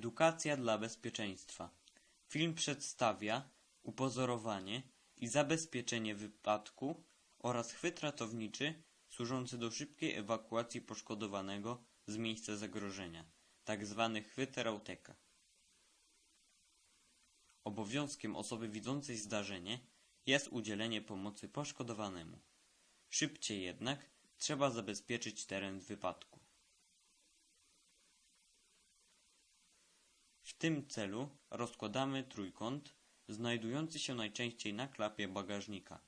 Edukacja dla bezpieczeństwa. Film przedstawia upozorowanie i zabezpieczenie wypadku oraz chwyt ratowniczy służący do szybkiej ewakuacji poszkodowanego z miejsca zagrożenia, tak zwany chwyt Rauteka. Obowiązkiem osoby widzącej zdarzenie jest udzielenie pomocy poszkodowanemu. Szybciej jednak trzeba zabezpieczyć teren wypadku. W tym celu rozkładamy trójkąt znajdujący się najczęściej na klapie bagażnika.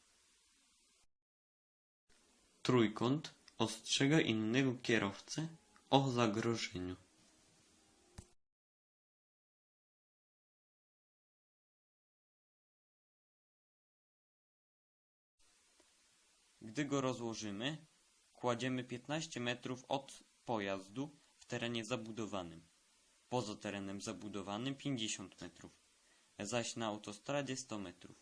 Trójkąt ostrzega innego kierowcę o zagrożeniu. Gdy go rozłożymy, kładziemy 15 metrów od pojazdu w terenie zabudowanym, poza terenem zabudowanym 50 metrów, zaś na autostradzie 100 metrów.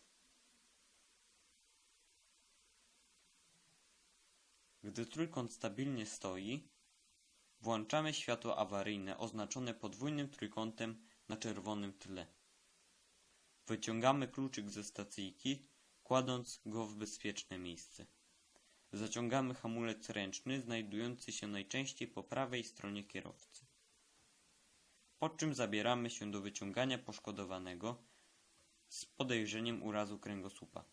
Gdy trójkąt stabilnie stoi, włączamy światło awaryjne oznaczone podwójnym trójkątem na czerwonym tle. Wyciągamy kluczyk ze stacyjki, kładąc go w bezpieczne miejsce. Zaciągamy hamulec ręczny znajdujący się najczęściej po prawej stronie kierowcy. Po czym zabieramy się do wyciągania poszkodowanego z podejrzeniem urazu kręgosłupa.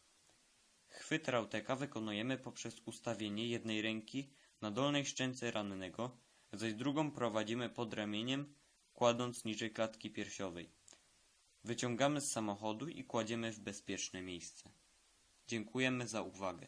Chwyt Rauteka wykonujemy poprzez ustawienie jednej ręki na dolnej szczęce rannego, zaś drugą prowadzimy pod ramieniem, kładąc niżej klatki piersiowej. Wyciągamy z samochodu i kładziemy w bezpieczne miejsce. Dziękujemy za uwagę.